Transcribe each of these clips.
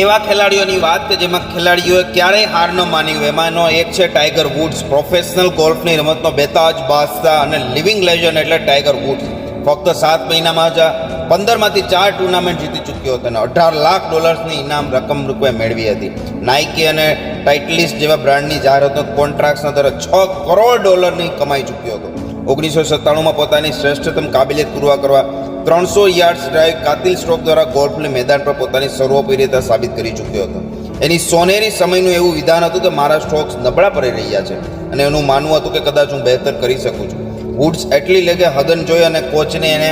એવા ખેલાડીઓની વાત કે જેમાં ખેલાડીઓએ ક્યારેય હાર ન માની હોય એમાંનો એક છે ટાઈગર વુડ્સ પ્રોફેશનલ ગોલ્ફની રમતનો બેતાજ, બાદશાહ અને લિવિંગ લેજન્ડ એટલે ટાઈગર વુડ્સ ફક્ત સાત મહિનામાં જ પંદરમાંથી ચાર ટુર્નામેન્ટ જીતી ચૂક્યો હતો અને અઢાર લાખ ડોલર્સની ઇનામ રકમ રૂપે મેળવી હતી. નાઇકી અને ટાઇટલિસ્ટ જેવા બ્રાન્ડની જાહેરાતો કોન્ટ્રાક્ટ્સના દર છ કરોડ ડોલરની કમાઈ ચૂક્યો હતો. ઓગણીસો સત્તાણુંમાં પોતાની શ્રેષ્ઠતમ કાબિલિયત પૂરવા કરવા ત્રણસો યાર્ડ્સ ડ્રાઈવ કાતિલ સ્ટ્રોક દ્વારા ગોલ્ફને મેદાન પર પોતાની સર્વોપરીતા સાબિત કરી ચૂક્યો હતો. એની સોનેરી સમયનું એવું વિધાન હતું કે મારા સ્ટ્રોક્સ નબળા પડી રહ્યા છે અને એનું માનવું હતું કે કદાચ હું બહેતર કરી શકું છું. વુડ્સ એટલી લેગે હદન જોઈ અને કોચને એને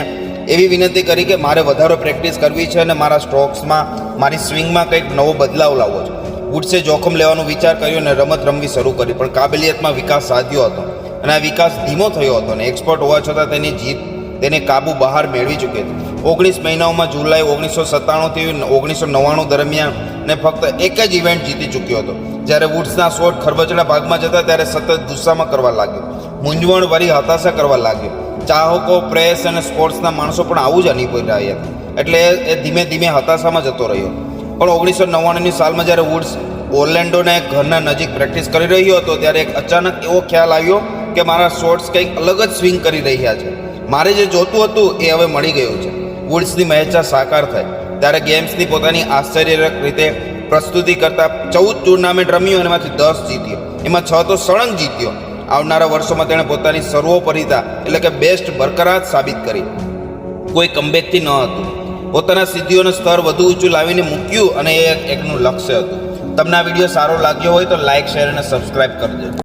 એવી વિનંતી કરી કે મારે વધારે પ્રેક્ટિસ કરવી છે અને મારા સ્ટ્રોક્સમાં, મારી સ્વિંગમાં કંઈક નવો બદલાવ લાવવો છે. વુડ્સે જોખમ લેવાનો વિચાર કર્યો અને રમત રમવી શરૂ કરી, પણ કાબિલિયતમાં વિકાસ સાધ્યો હતો. અને આ વિકાસ ધીમો થયો હતો અને એક્સપર્ટ હોવા છતાં તેની જીત તેને કાબુ બહાર મેળવી ચૂકી હતી. ઓગણીસ મહિનાઓમાં જુલાઈ ઓગણીસો સત્તાણુંથી ઓગણીસો નવ્વાણું દરમિયાન ને ફક્ત એક જ ઇવેન્ટ જીતી ચૂક્યો હતો. જ્યારે વુડ્સના શોટ ખરબચડા ભાગમાં જતા ત્યારે સતત ગુસ્સામાં કરવા લાગ્યો. મૂંઝવણ વળી હતાશા કરવા લાગ્યો. ચાહકો પ્રેસ અને સ્પોર્ટ્સના માણસો પણ આવું જ અનુભવી રહ્યા હતા. એટલે એ ધીમે ધીમે હતાશામાં જતો રહ્યો. પણ ઓગણીસો નવ્વાણુંની સાલમાં જ્યારે વુડ્સ ઓર્લેન્ડોને ઘરના નજીક પ્રેક્ટિસ કરી રહ્યો હતો, ત્યારે એક અચાનક એવો ખ્યાલ આવ્યો કે મારા શોર્ટ્સ કંઈક અલગ જ સ્વિંગ કરી રહ્યા છે. મારે જે જોતું હતું એ હવે મળી ગયું છે. વુડ્સની મહેચા સાકાર થાય ત્યારે ગેમ્સની પોતાની આશ્ચર્યજનક રીતે પ્રસ્તુતિ કરતા ચૌદ ટુર્નામેન્ટ રમ્યો અને એમાંથી દસ જીત્યો. એમાં છ તો સળંગ જીત્યો. આવનારા વર્ષોમાં તેણે પોતાની સર્વોપરિતા, એટલે કે બેસ્ટ બરકરાર સાબિત કરી. કોઈ કમબેકથી ન હતું. પોતાના સિદ્ધિઓનું સ્તર વધુ ઊંચું લાવીને મૂક્યું અને એ એકનું લક્ષ્ય હતું. તમને આ વીડિયો સારો લાગ્યો હોય તો લાઇક શેર અને સબસ્ક્રાઇબ કરજો.